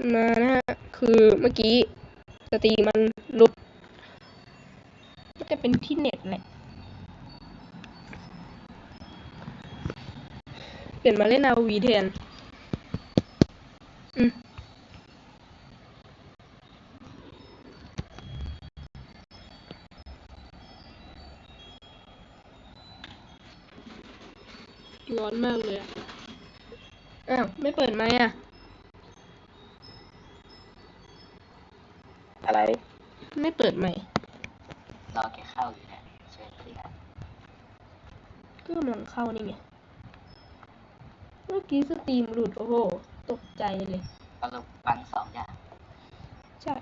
มานะฮะ คือเมื่อกี้สตรีมันลุดก็จะเป็นที่เน็ตแหละ เปลี่ยนมาเล่นเอาวีแทน อืมร้อนมากเลย อ้าว ไม่เปิดไหมอะ ดไหมค์รอแกเข้าอยู่นะเชิญคุยกันก็กำลังเข้านี่ไง เมื่อกี้สตรีมหลุดโอ้โห ตกใจเลย ก็ลงฟังสองอย่างใช่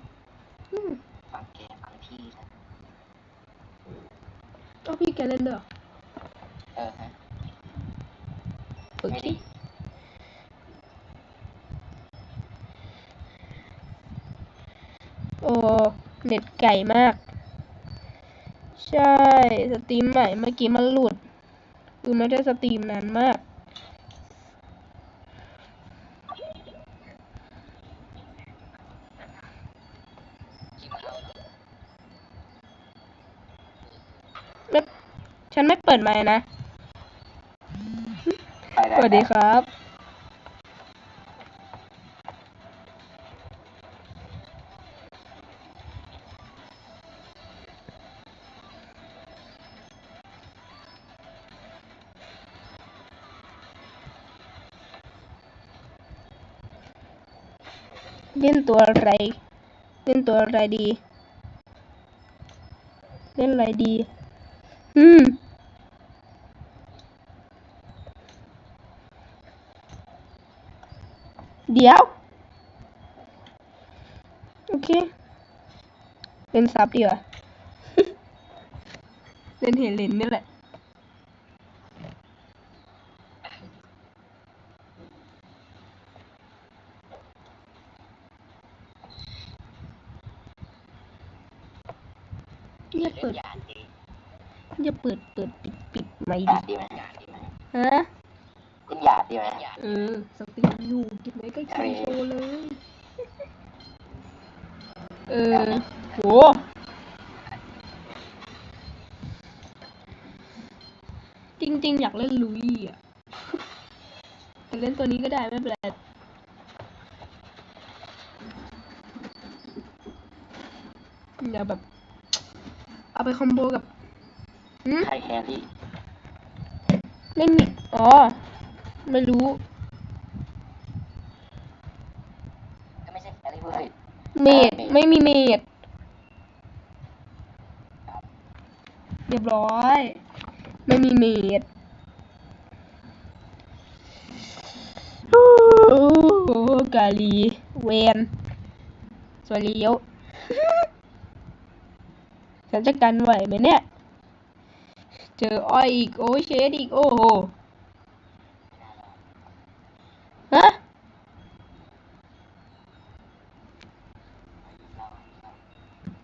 อืมฟังแกฟังพี่นะเอาพี่แกเล่นด้วยเหรอเออฮะฝึกไม่สิดีโอ้ เน็ตไก่มาก ใช่สตรีมใหม่เมื่อกี้มันหลุดคือไม่ได้สตรีมนานมากไม่ฉันไม่เปิดไมค์นะไปได้สวัสดีครับ เล่นตัวอะไร เล่นตัวอะไรดี เล่นอะไรดี อืม เดี๋ยว โอเคเล่นซับดีกว่า เล่นเฮเลนนี่แหละ อย่าเล่เปินดหยาดดีอย่าเปิดเปิดปิดปิดไม่หยาดีดดีไหมหยาดดีไหมฮะเล่นหยาดดีไหมเออสตรีมอยู่กินไหมก็กินโชว์เลยเออโหจริงๆ อยากเล่นลุยอะแต่เล่นตัวนี้ก็ได้ไม่เป็นไรอย่าแบบ เอาไปคอมโบกับหืมใครแครี่เล่นมีอ๋อ ไม่รู้ก็ไม่ใช่แครี่เว้ยเมดไม่มีเมดเรียบร้อย ไม่มีเมดโอ้โหกาลี เวนสวยเลี้ยว ฉันจะกันไหวไหมเนี่ย เจออ้อยอีกโอ้ยเชดอีกโอ้โหฮะ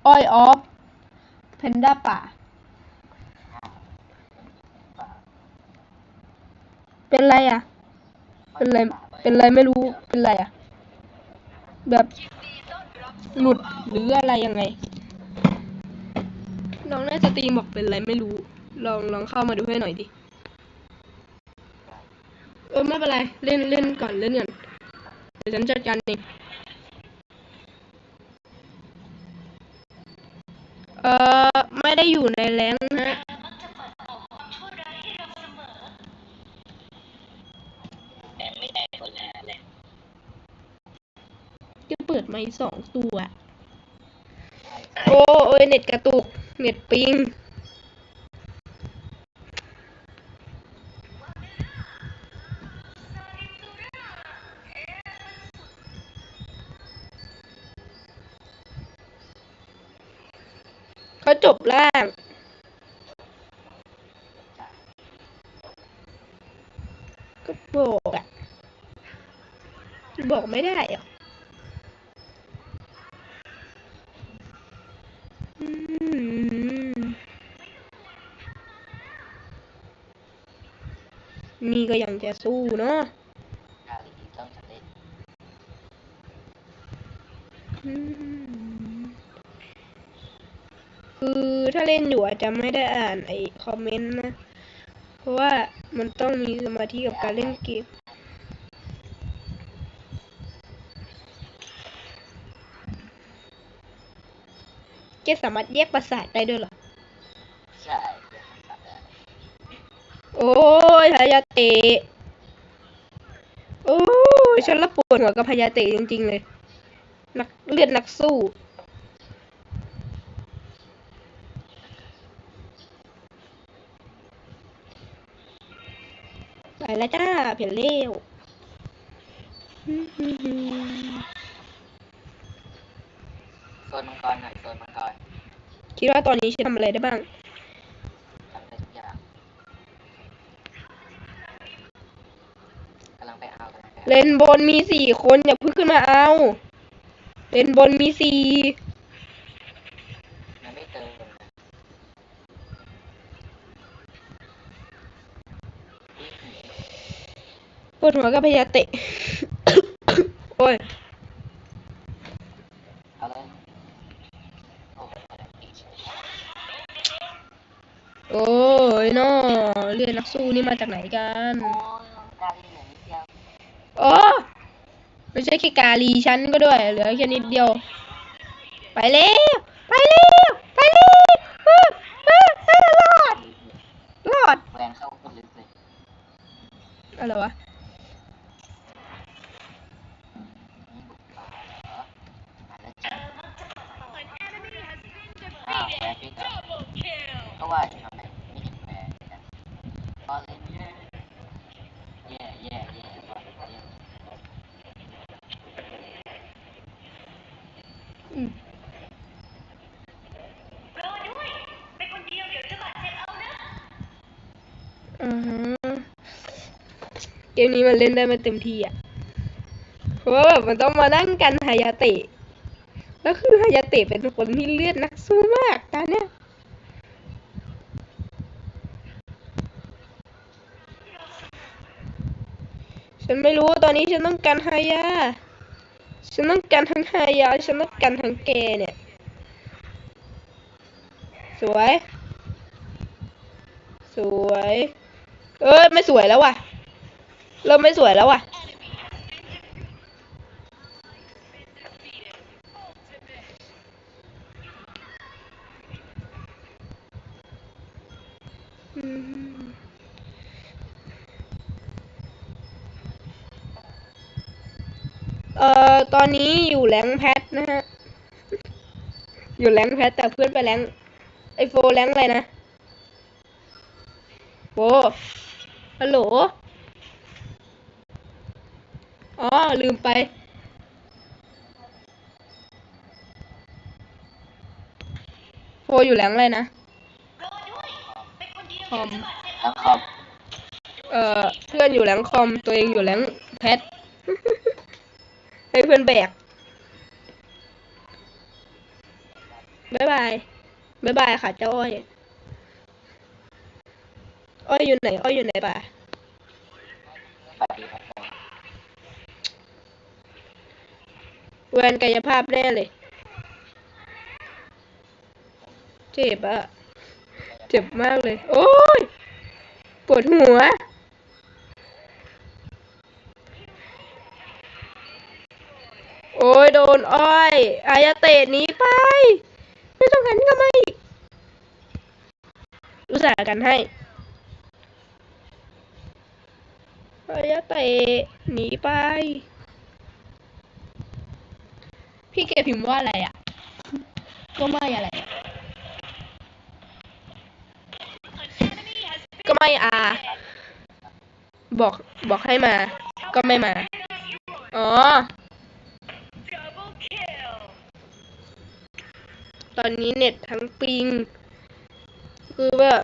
อ้อยออฟเพนด้าป่า เป็นไรอะ เป็นไรเป็นไรไม่รู้เป็นไรอะ แบบหลุดหรืออะไรยังไง น้องน่าจะตีมบอกเป็นไรไม่รู้ ลองลองเข้ามาดูให้หน่อยดิ เออไม่เป็นไรเล่นเล่นก่อนเล่นก่อนเดี๋ยวฉันจัดการเองเอ่อไม่ได้อยู่ในแรงค์นะแต่ไม่ได้คนละแหละจะเปิดไมค์สองตัวโอ้โอ้ยเน็ตกระตุก เน็ตปิงเขาจบล่างก็บอกอะบอกไม่ได้หรออื ก็ยังจะสู้เนาะกาลีต้องจะเล่นอืมคือถ้าเล่นอยู่อาจจะไม่ได้อ่านไอ้คอมเมนต์นะ เพราะว่ามันต้องมีสมาธิกับการเล่นเกมเกมสามารถแยกประสาทได้ด้วยเหรอ ใช่ โอ้ยพายา เตะโอ้ยฉันละปวดหัวกับพายาเตะจริงๆเลย นักเลือดนักสู้ไปแล้วจ้าเพียนเร็วโซนมังกรหน่อยโซนมังกรคิดว่าตอนนี้ฉันทำอะไรได้บ้าง เลนบนมีสี่คนอย่าพิ่งขึ้นมาเอา เลนบนมีสี่มันไม่เติมปวดหัวกับพยาเตะ โอ้ย เอาเลยโอ้โหอีกโอ้ยนอเลือดนักสู้นี่มาจากไหนกัน โอ้ยกาล่นเหลือนิดเดียว โอ้ไม่ใช่แค่กาลีฉันก็ด้วย เหลือแค่นิดเดียว ไปเร็ว ไปเร็ว ไปเร็วเออเออเออรอด รอดแรงเข้าคนลึกเลยอะไรวะก็ว่าจะทำไมไม่เห็นแวร์เลยนก็เลยแย่แย่แย่บอลแย่ อือือฮะเกมนี้มันเล่นได้ไม่เต็มที่อะ เพราะว่าแบบมันต้องมานั่งกันฮายาเตะ แล้วคือฮายาเตะเป็นคนที่เลือดนักสู้มากตอนเนี้ยฉันไม่รู้ตอนนี้ฉันต้องการฮายา ฉันต้องการทั้งฮายาฉันต้องการทั้งแกเนี่ย สวย สวย เอ้ยไม่สวยแล้วว่ะ เริ่มไม่สวยแล้วว่ะ ตอนนี้อยู่แรงค์แพทนะฮะ อยู่แรงค์แพทแต่เพื่อนไปแรงค์ไอโฟแรงค์อะไรนะโฟฮัลโหล อ๋อ ลืมไป โฟอยู่แรงค์อะไรนะคอมแล้วคอมเอ่อ เพื่อนอยู่แรงค์คอม ตัวเองอยู่แรงค์แพท ให้เพื่อนแบกบ๊ายบายบ๊ายบายค่ะเจ้าอ้อย อ้อยอยู่ไหน อ้อยอยู่ไหนป่ะปฏิบัติกาแวนกายภาพแน่เลย เจ็บอะเจ็บมากเลย โอ้ย ปวดหัว ยโดนอ้อยอายาเตะหนีไป ไม่ต้องหันกลับมาอีกอุตส่าห์กันให้อายาเตะหนีไป พี่เกพิมพ์ว่าอะไรอะ ก็ไม่อะไร ก็ไม่อาบอกบอกให้มา ก็ไม่มา อ๋อ ตอนนี้เน็ตทั้งปิง คือแบบ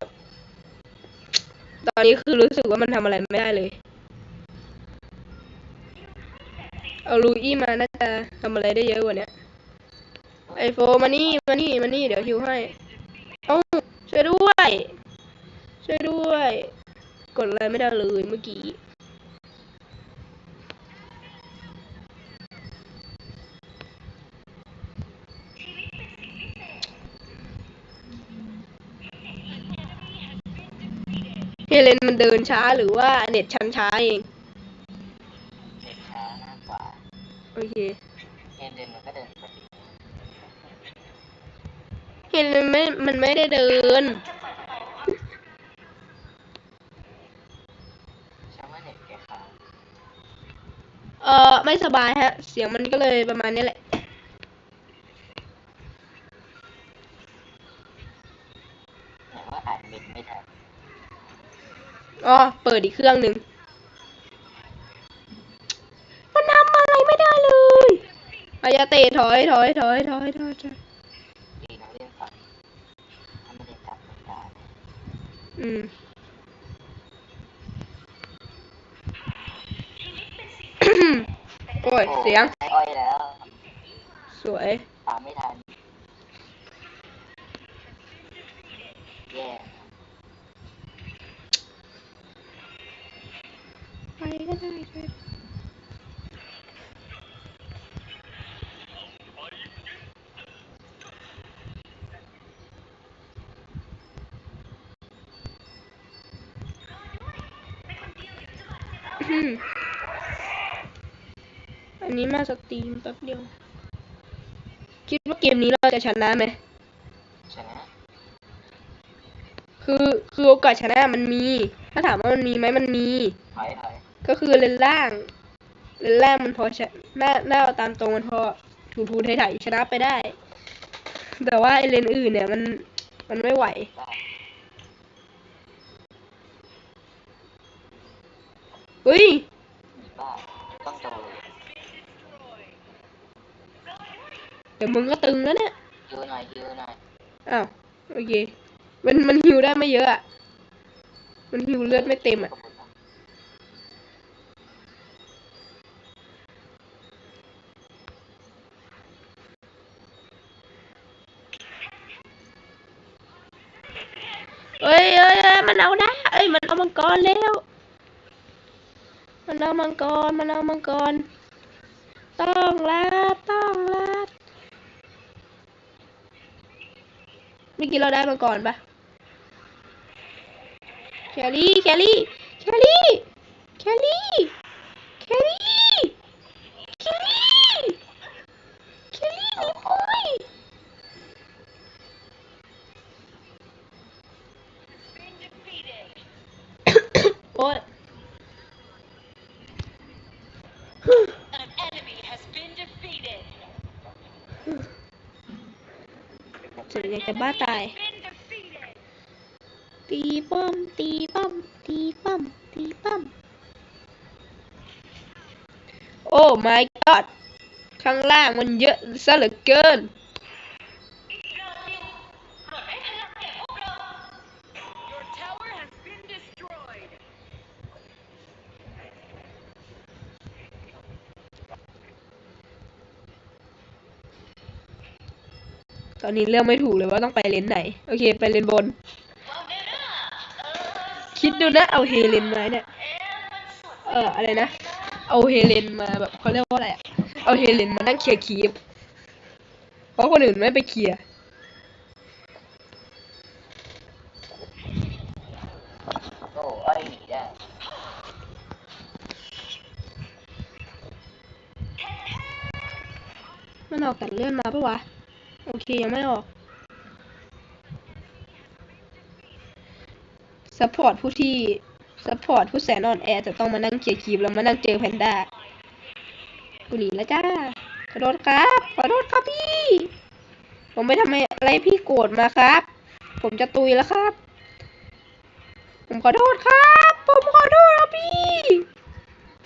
ตอนนี้คือรู้สึกว่ามันทำอะไรไม่ได้เลย เอาลูอี้มาน่าจะทำอะไรได้เยอะกว่านี้ไอโฟมานี่มานี่มานี่เดี๋ยวฮิวให้ เอ้าช่วยด้วย ช่วยด้วย กดอะไรไม่ได้เลยเมื่อกี้ เลนมันเดินช้าหรือว่าเน็ตชันช้าเอง เด็กช้ามากกว่าโอเคเกมเดินมันก็เดินปกติเฮเลนไม่ มันไม่ได้เดินช่างว่าเน็ตแกค้างเออไม่สบายฮะ เสียงมันก็เลยประมาณนี้แหละไหนว่าอ่านมิดไม่ทัน อ๋อเปิดอีกเครื่องหนึ่งมันทำอะไรไม่ได้เลยอายาเตะถอยถอยถอยถอยถอยถอยดีนะเล่นฝั่งถ้าไม่ได้จับมันได้อืมโอ้ย เสียงไอ้อ้อยแล้วสวยตามไม่ทัน แย่ ไปก็ได้ไปอืมอันนี้มาสตรีมแป๊บเดียว คิดว่าเกมนี้เราจะชนะไหมชนะ คือ คือโอกาสชนะมันมี ถ้าถามว่ามันมีไหมมันมี ถอยถอย ก็คือเลนล่าง เลนล่างมันพอชนะหน้าหน้าเอาตามตรงมันพอถูถูไถ่ๆชนะไปได้ แต่ว่าไอเลนอื่นเนี่ยมันมันไม่ไหวได้เฮ้ยมีบ้าต้องโดนเดี๋ยวมึงก็ตึงแล้วเนี่ยยืนหน่อยยืนหน่อยอ้าวโอเค มันมันฮิวได้ไม่เยอะอะมันฮิวเลือดไม่เต็มอะ เอ้ยเอ้ยมันเอาได้เอ้ย มันเอามังกรแล้ว มันเอามังกร มันเอามังกร ต้องลาดต้องลาดเมื่อกี้เราได้มังกรปะแคลรี่ แคลรี่ แคลรี่ แคลรี่ แคลรี่ แครี่ แครี่ เอาของ โอ้ย An enemy has been defeated. จะบ้าตาย ตีป้อม ตีป้อม ตีป้อม ตีป้อม โอ้ my god ข้างล่างมันเยอะซะเหลือเกิน ตอนนี้เลือกไม่ถูกเลยว่าต้องไปเลนไหน โอเค ไปเลนบน คิดดูนะ เอาเฮเลนมาเนี่ย เอออะไรนะ เอาเฮเลนมาแบบเขาเรียกว่าอะไรอะเอาเฮเลนมานั่งเคลียร์คีฟเพราะคนอื่นไม่ไปเคลียร์โอ้อ้หนีได้มันออกตัดเลื่อนมาปะวะ โอเค ยังไม่ออกซัพพอร์ตผู้ที่ซัพพอร์ตผู้แสนอ่อนแอจะต้องมานั่งเคลียร์คีบแล้วมานั่งเจอแพนด้ากูหนีแล้วจ้าขอโทษครับ ขอโทษครับพี่ ผมไม่ทำอะไรพี่โกรธมาครับ ผมจะตุยแล้วครับ ผมขอโทษครับ ผมขอโทษครับพี่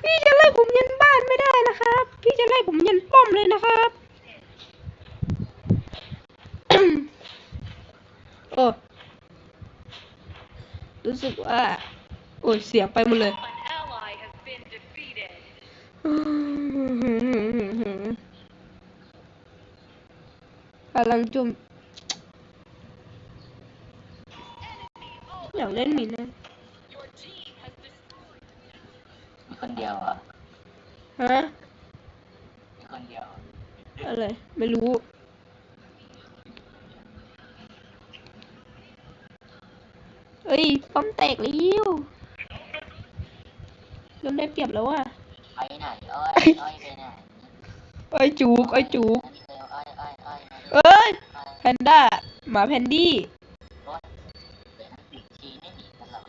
พี่จะไล่ผมยันบ้านไม่ได้นะครับ พี่จะไล่ผมยันป้อมเลยนะครับ โอ้รู้สึกว่า โอ้ยเสียงไปหมดเลย An ally has been defeated. กำลังจุ่มอยากเล่นหมีนะ Your team has destroyed. มีคนเดียวอะ ฮะมีคนเดียว อะไร ไม่รู้ เอ้ย ป้อมแตกแล้วเริ่มได้เปรียบแล้วว่ะไปไหนอ้อยอ้อยไปไหนไอ้จุกไอ้จุกอันนี้เอ้ยอ้อยอ้อยเอ้ยแพนด้าหมาแพนดี้รถเดี๋ยวนะทีไม่หนีกันหรอก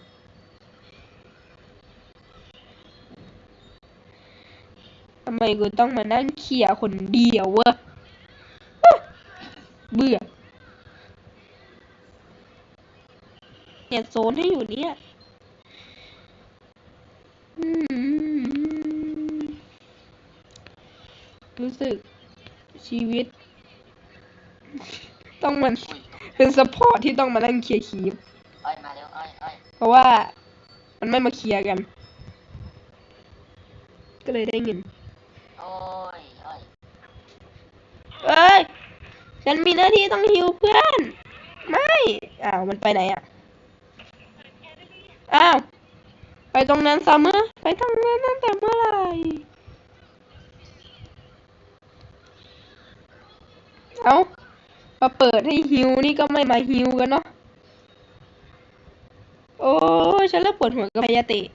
ทำไมกูต้องมานั่งเคลียร์คนเดียววะเบื่อ เนี่ยโซนให้อยู่เนี่ยอืมรู้สึกชีวิต ต้องมันอุ้ยเป็นสปอร์ตที่ต้องมานั่งเคลียร์คีบอ้อยมาเร็วอ้อยอ้อยเพราะว่ามันไม่มาเคลียร์กัน ก็เลยได้เงินโอ้ยอ้อยเอ้ย ฉันมีหน้าที่ต้องฮิวเพื่อน ไม่ อ้าว มันไปไหนอะ อ้าว ไปตรงนั้นซัมเมอร์ไปตรงนั้นตั้งแต่เมื่อไหร่เอามาเปิดให้ฮิวนี่ก็ไม่มาฮิวกันเนาะ โอ้ฉันเริ่มปวดหัวกับพยาเตะ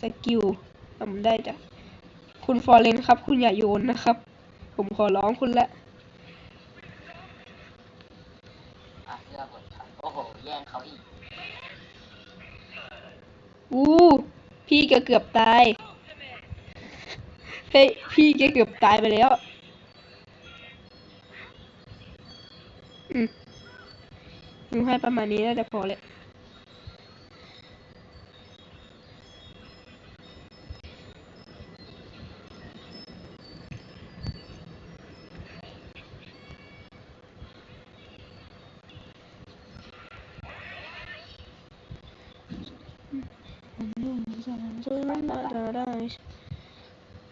สกิลทำได้จ้ะ คุณฟอร์เรนครับ คุณอย่าโยนนะครับ ผมขอร้องคุณละเลือกบทครับโอ้โหแย่งเขาอีก อู้ พี่ก็เกือบตายเฮ้ยพี่ก็เกือบตายไปแล้ว อืมหนูให้ประมาณนี้น่าจะพอเลย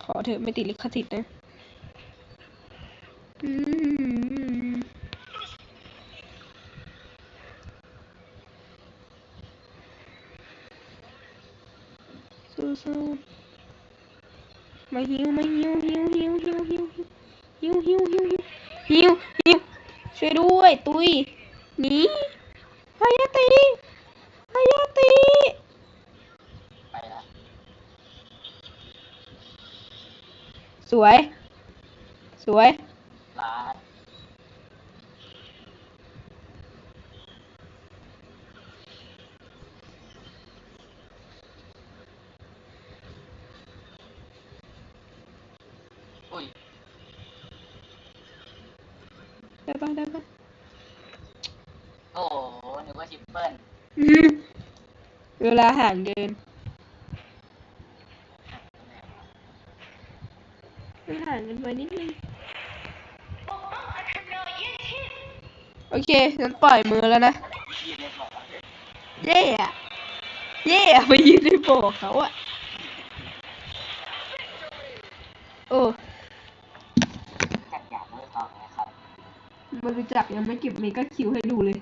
ขอ เถอะไม่ติดลิขสิทธิ์นะอืมสู้ๆมาฮิวมาฮิวฮิวฮิวฮิวฮิวฮิวฮิวฮิวฮิวฮิวฮิวช่วยด้วย ตุยหนีฮายาติฮายาติ ไปละ สวย สวยลาดอุ้ยได้ปะได้ปะโอ้โหนึกว่าชิปเปิลอืมเวลาห่างเกินไม่ห่างกันไปนิดนึง โอ เคฉันปล่อยมือแล้วนะยืนเรียบร้อยเย่อะเย่อะไปยืนในโบกเขาอะโอ้จัดอย่างมือทองนะครับบริจักษ์ยังไม่เก็บเมกะคิวให้ดูเลย